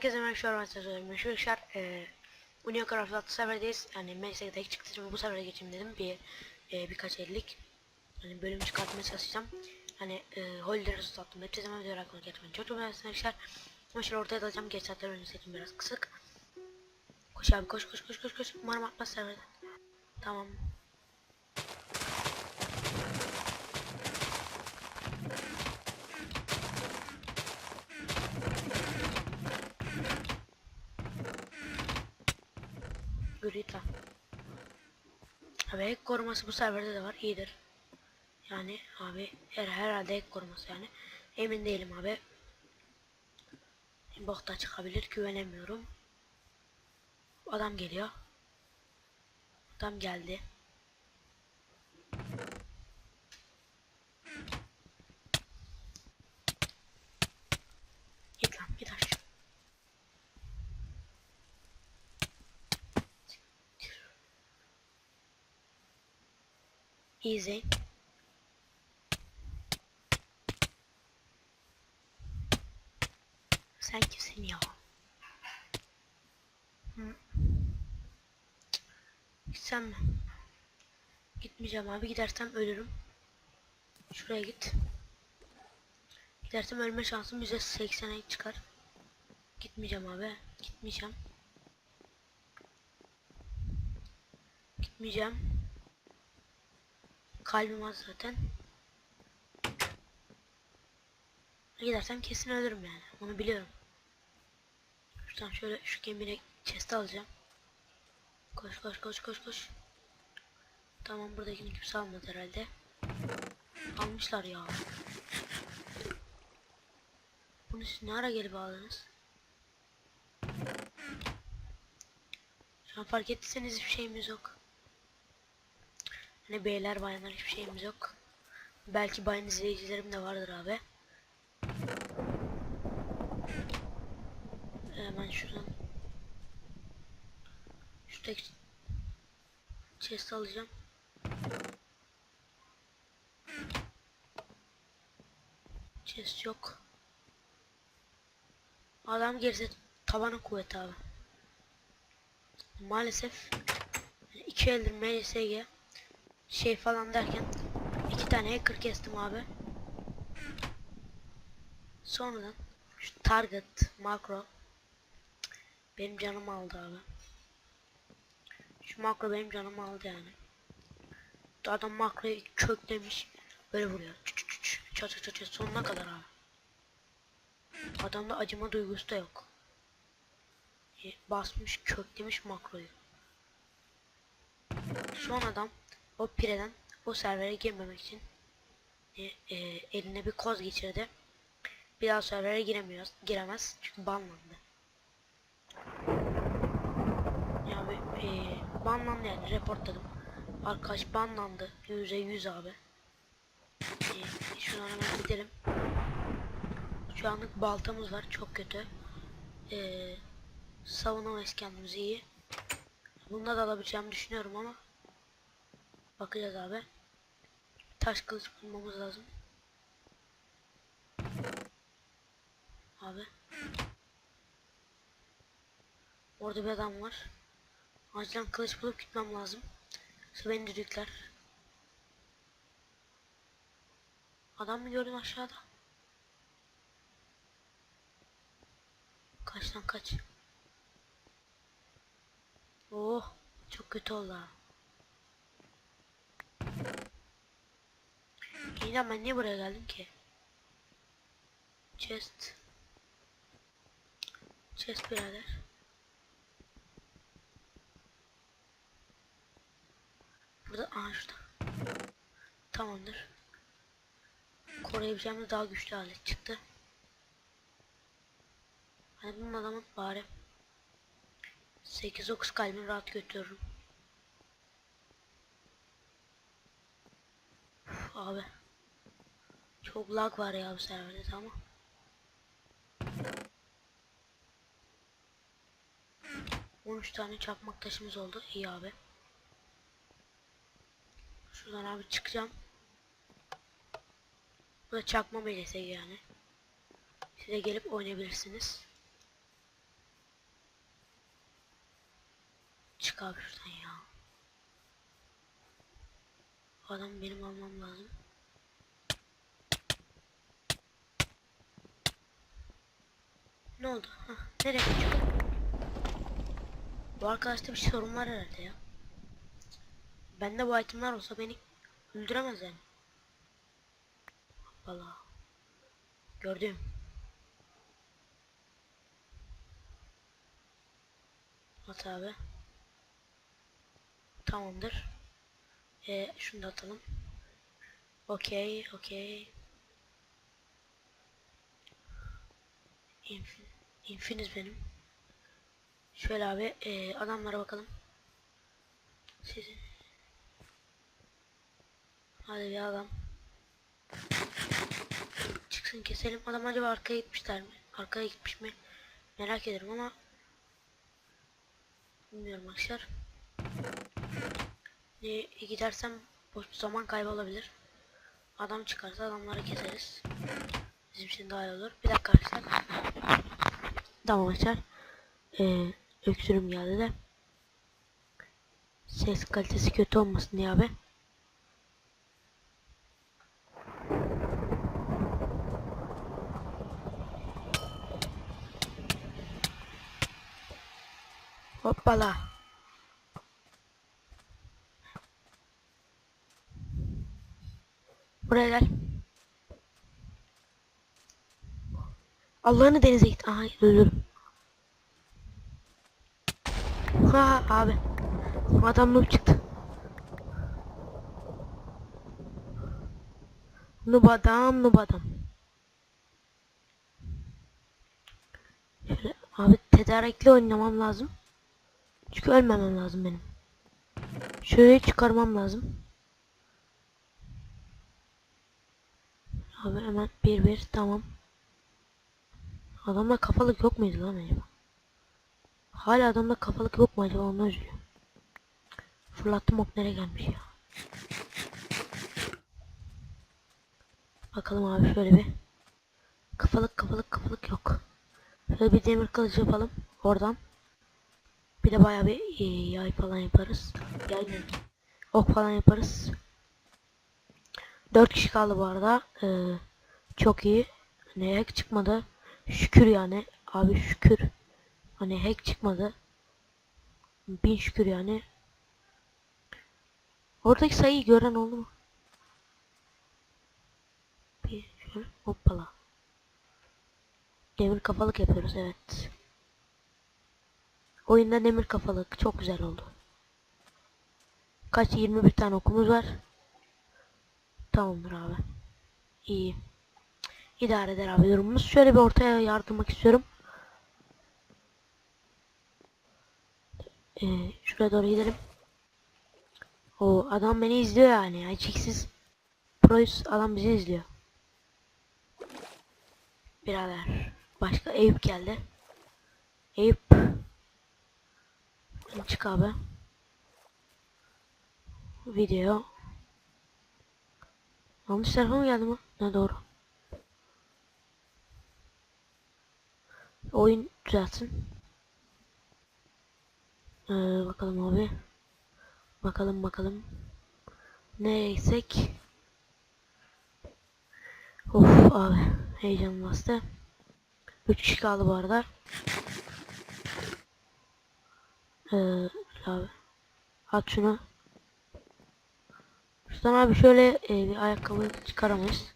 Herkese merhaba arkadaşlar. Meşhur Şar e, Union Craft adlı serverdeyiz. Yani meslekte çıktı şimdi bu servere geçeyim dedim. Bir e, birkaç ellik hani bölüm çıkartmaya çalışacağım. Hani e, Holder'ı sattım. Hepsi zaman video hakkında geçmeyin. Çok önemli arkadaşlar. Şöyle ortaya dalacağım. Geç saatler önce seçim biraz kısık. Koş abi koş koş koş koş koş. Umarım atmaz serverden. Tamam. Gurita. Abi ek koruması bu serverde de var. iyidir. Yani abi her herhalde ek koruması yani. Emin değilim abi. Bok da çıkabilir. Güvenemiyorum. Adam geliyor. Adam geldi. Git lan git aşağı. Easy. Sen kimsin ya? Hı. Gitsem mi? Gitmeyeceğim abi. Gidersem ölürüm. Şuraya git. Gidersem ölme şansım bize 80'e çıkar. Gitmeyeceğim abi. Gitmeyeceğim. Gitmeyeceğim. Kalbim az zaten. Gidersem kesin ölürüm yani. Onu biliyorum. Şuradan şöyle şu gemine chest alacağım. Koş koş koş koş koş. Tamam buradakini kimse almadı herhalde. Almışlar ya. Bunu siz ne ara gelip aldınız? Şu an fark ettiyseniz hiçbir şeyimiz yok. Hani beyler bayanlar hiçbir şeyimiz yok. Belki bayan izleyicilerim de vardır abi. Hemen şuradan Şuradaki chest alacağım. Chest yok. Adam gerisi tabana kuvvet abi. Maalesef iki eldir MSG şey falan derken iki tane hacker kestim abi. Sonradan şu target makro benim canımı aldı abi. Şu makro benim canımı aldı yani. Adam makroyu köklemiş. Böyle vuruyor. Çat çat çat çat. sonuna kadar abi. Adamda acıma duygusu da yok. E, Basmış köklemiş makroyu. Son adam o pireden o servere girmemek için e, e, eline bir koz geçirdi. Bir daha servere giremiyor, giremez çünkü banlandı. Ya bir e, banlandı yani reportladım. Arkadaş banlandı. Yüze yüz abi. E, şuradan hemen gidelim. Şu anlık baltamız var çok kötü. E, savunamayız kendimizi iyi. Bunda da alabileceğimi düşünüyorum ama bakacağız abi. Taş kılıç bulmamız lazım. Abi. Orada bir adam var. Acilen kılıç bulup gitmem lazım. Yoksa beni düdükler. Adam mı gördün aşağıda? Kaç lan kaç. Oh çok kötü oldu ha. İyi ben niye buraya geldim ki? Chest. Chest birader. Burada aha şurada. Tamamdır. Koruyabileceğim de daha güçlü alet çıktı. Hani bunun adamın bari 8-9 kalbini rahat götürürüm. Abi. Çok lag var ya bu serverde tamam. On üç tane çakmak taşımız oldu. İyi abi. Şuradan abi çıkacağım. Bu da çakma melese yani. Siz de gelip oynayabilirsiniz. Çık abi şuradan ya. O adam benim almam lazım. Ne oldu? Hah, nereye kaçıyor? Bu arkadaşta bir sorun var herhalde ya. Bende bu itemler olsa beni öldüremez yani. Valla. Gördüm. At abi. Tamamdır. Ee, şunu da atalım. Okey, okey. Infin, infiniz benim. Şöyle abi, ee, adamlara bakalım. Sizin. Hadi bir adam. Çıksın keselim. Adam acaba arkaya gitmişler mi? Arkaya gitmiş mi? Merak ederim ama bilmiyorum arkadaşlar. Ne gidersem boş zaman kaybı olabilir. Adam çıkarsa adamları keseriz. Bizim için daha iyi olur. Bir dakika arkadaşlar. Tamam arkadaşlar. Ee, öksürüm geldi de. Ses kalitesi kötü olmasın diye abi. Hoppala. Buraya gel. Allah'ını denize git. Aha ölürüm. Ha abi. Adam noob çıktı. Noob adam, noob adam. Şöyle abi tedarikli oynamam lazım. Çünkü ölmemem lazım benim. Şöyle çıkarmam lazım. Abi hemen bir bir tamam. Adamda kafalık yok muydu lan acaba? Hala adamda kafalık yok mu acaba onu üzülüyor. Fırlattım ok nereye gelmiş ya. Bakalım abi şöyle bir. Kafalık kafalık kafalık yok. Şöyle bir demir kılıç yapalım oradan. Bir de bayağı bir yay falan yaparız. Yay? Ok falan yaparız. 4 kişi kaldı bu arada. Ee, çok iyi. Hani hack çıkmadı. Şükür yani. Abi şükür. Hani hack çıkmadı. Bin şükür yani. Oradaki sayıyı gören oldu mu? Bir şöyle hoppala. Demir kafalık yapıyoruz evet. Oyunda demir kafalık çok güzel oldu. Kaç 21 tane okumuz var. Tamamdır abi. İyi. İdare eder abi durumumuz. Şöyle bir ortaya yardırmak istiyorum. Ee, şuraya doğru gidelim. O adam beni izliyor yani. Açıksız. Proyus adam bizi izliyor. Birader. Başka Eyüp geldi. Eyüp. Çık abi. Video. Yanlış tarafa mı geldi mi? Ne doğru. Oyun düzelsin. Ee, bakalım abi. Bakalım bakalım. Nereye gitsek? Of abi. Heyecan bastı. 3 kişi kaldı bu arada. Ee, abi. At şunu. Şuradan abi şöyle e, bir ayakkabı çıkaramayız.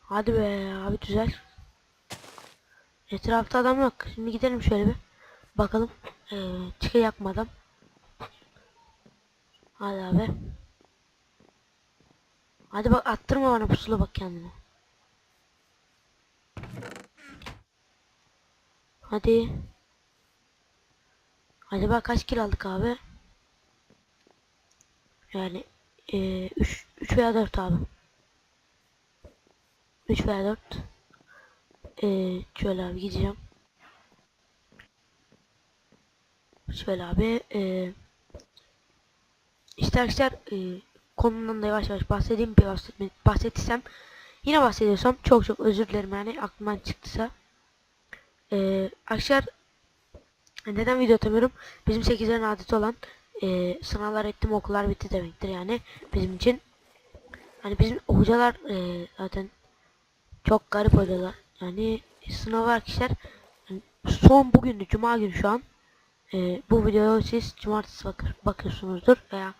Hadi be abi düzel. Etrafta adam yok. Şimdi gidelim şöyle bir. Bakalım. Ee, çıkı yakmadan. Hadi abi. Hadi bak attırma bana pusula bak kendine. Hadi. Acaba kaç kill aldık abi? Yani 3 e, 3 veya 4 abi. 3 veya 4. Ee, şöyle abi gideceğim. Şöyle abi. E, işte arkadaşlar e, konundan da yavaş yavaş bahsedeyim. Bir bahset, bahsettiysem yine bahsediyorsam çok çok özür dilerim yani aklımdan çıktıysa. E, arkadaşlar Neden video atamıyorum? Bizim 8'lerin adeti olan e, sınavlar ettim okullar bitti demektir yani bizim için. Hani bizim hocalar e, zaten çok garip hocalar. Yani sınav yani son bugündü cuma günü şu an. E, bu videoyu siz cumartesi bakır, bakıyorsunuzdur veya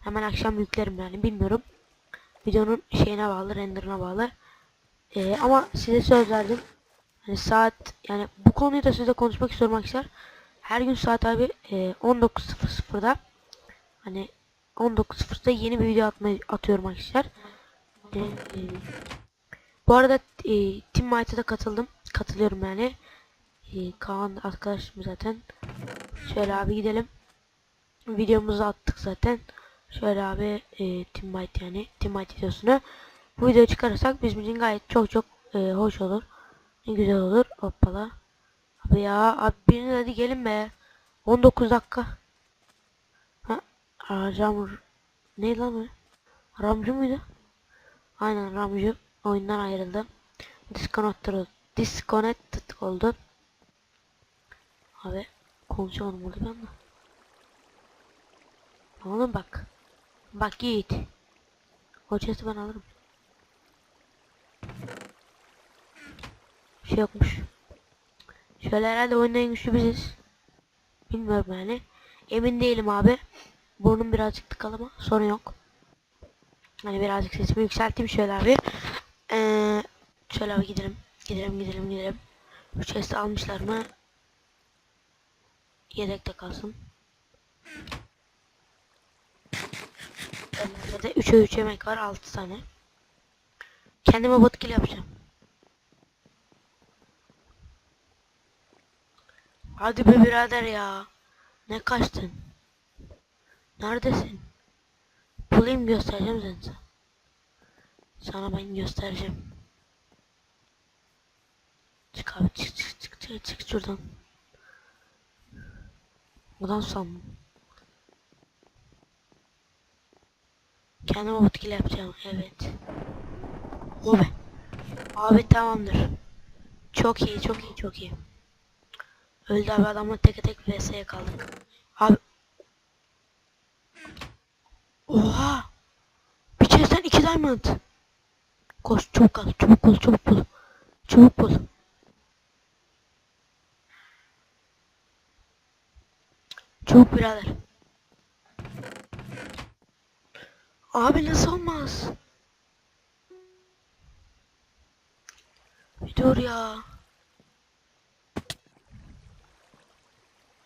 hemen akşam yüklerim yani bilmiyorum. Videonun şeyine bağlı renderına bağlı. E, ama size söz verdim. Hani saat yani bu konuyu da size konuşmak istiyorum arkadaşlar. Her gün saat abi e, 19.00'da hani 19.00'da yeni bir video atmayı atıyorum arkadaşlar. E, e, bu arada e, Team Might'a da katıldım. Katılıyorum yani. E, Kaan arkadaşım zaten. Şöyle abi gidelim. Videomuzu attık zaten. Şöyle abi e, Team Might yani Team Might videosunu. Bu videoyu çıkarırsak bizim için gayet çok çok e, hoş olur. Ne güzel olur. Hoppala. Abi ya abi biriniz hadi gelin be. 19 dakika. Ha Ram ne lan o? Ramcu muydu? Aynen Ramcu oyundan ayrıldı. Disconnected, oldu. disconnected oldu. Abi konuşamadım burada ben de. Oğlum bak. Bak Yiğit. O chest'i ben alırım. Bir şey yokmuş. Şöyle herhalde oyunun en biziz. Bilmiyorum yani. Emin değilim abi. Burnum birazcık tıkalı ama sorun yok. Hani birazcık sesimi yükselteyim şöyle abi. Ee, şöyle abi gidelim. Gidelim gidelim gidelim. Bu chest'i almışlar mı? Yedekte kalsın. Önümüzde 3'e 3 yemek var 6 tane. Kendime botkil yapacağım. Hadi be birader ya. Ne kaçtın? Neredesin? Bulayım göstereceğim seni. sana. Ben göstereceğim. Çık abi çık çık çık çık, çık şuradan. Buradan sandım. Kendime botkil yapacağım evet. O be. Abi tamamdır. Çok iyi çok iyi çok iyi. Öldü abi adamla tek tek vs'ye kaldık. Abi. Oha. Bir chest'ten iki diamond. Koş çabuk al çabuk bul çabuk bul. Çabuk bul. Çabuk birader. Abi nasıl olmaz? Bir dur ya.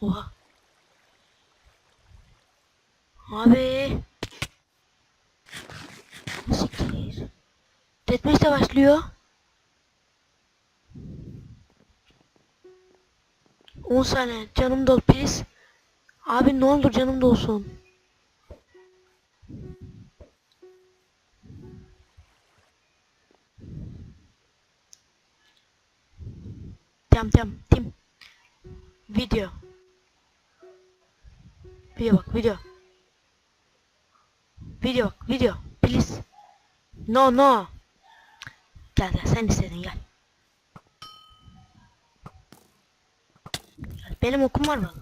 Oha. Abi. Siktir. Deathmatch de başlıyor. 10 saniye canım dol please. Abi ne olur canım dolsun. Tamam tamam tim. Video. Video bak video. Video bak video. Please. No no. Gel gel sen istedin gel. Gel, Benim okum var mı?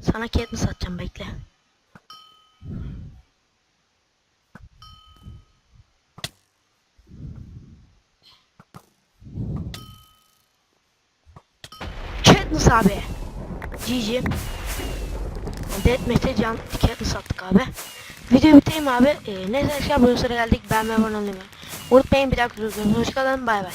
Sana Katniss satacağım bekle. Abi. GG. Deathmatch'te can Katniss attık abi. Videoyu bitireyim abi. Ee, neyse arkadaşlar bu sıra geldik. Ben olmayı unutmayın. Bir görüşürüz. Hoşçakalın. Bay bay.